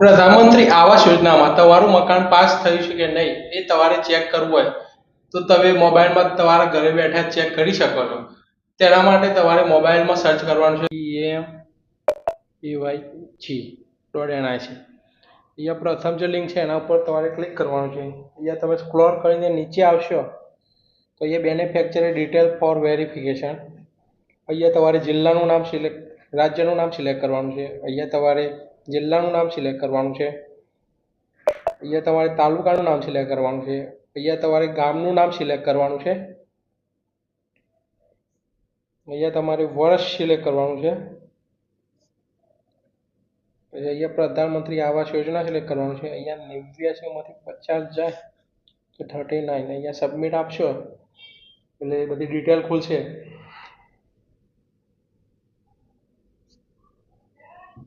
પ્રધાનમંત્રી આવાસ યોજનામાં તમારું મકાન પાસ થયું છે કે નહીં, એ તમારે ચેક કરવું હોય. તો તમે મોબાઈલમાં તમારા ઘરે બેઠા ચેક કરી શકો છો. તેના માટે તમારે મોબાઈલમાં સર્ચ કરવાનું છે. એમ પીવાય જી ડોટ એનઆઈ છે અહીંયા પ્રથમ જે લિંક છે એના ઉપર તમારે ક્લિક કરવાનું છે. અહીંયા તમે સ્ક્રોલ કરીને નીચે આવશો, તો અહીંયા બેનિફેક્ચર ડિટેલ ફોર વેરિફિકેશન. અહીંયા તમારે જિલ્લાનું નામ સિલેક્ટ, રાજ્યનું નામ સિલેક્ટ કરવાનું છે. અહીંયા તમારે જિલ્લાનું નામ સિલેક્ટ કરવાનું છે. અહીંયા તમારે તાલુકાનું નામ સિલેક્ટ કરવાનું છે. અહીંયા તમારે ગામનું નામ સિલેક્ટ કરવાનું છે. અહીંયા તમારે વર્ષ સિલેક્ટ કરવાનું છે. પછી અહીંયા પ્રધાનમંત્રી આવાસ યોજના સિલેક્ટ કરવાનું છે. અહીંયા નેવ્યાસીમાંથી પચાસ જાય તો થર્ટી નાઇન અહીંયા સબમિટ આપશો. એટલે બધી ડિટેલ ખુલશે.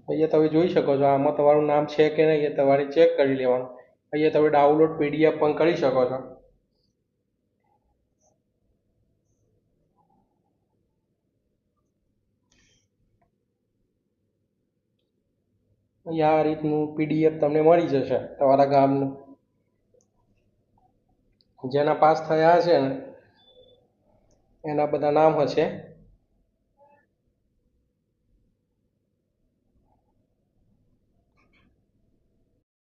અહીંયા તમે જોઈ શકો છો, આમાં તમારું નામ છે કે નહીં એ તમારે ચેક કરી લેવાનું. અહીંયા તમે ડાઉનલોડ પીડીએફ પણ કરી શકો છો. આ રીતનું પીડીએફ તમને મળી જશે તમારા ગામનું. જેના પાસ થયા હશે ને, એના બધા નામ હશે.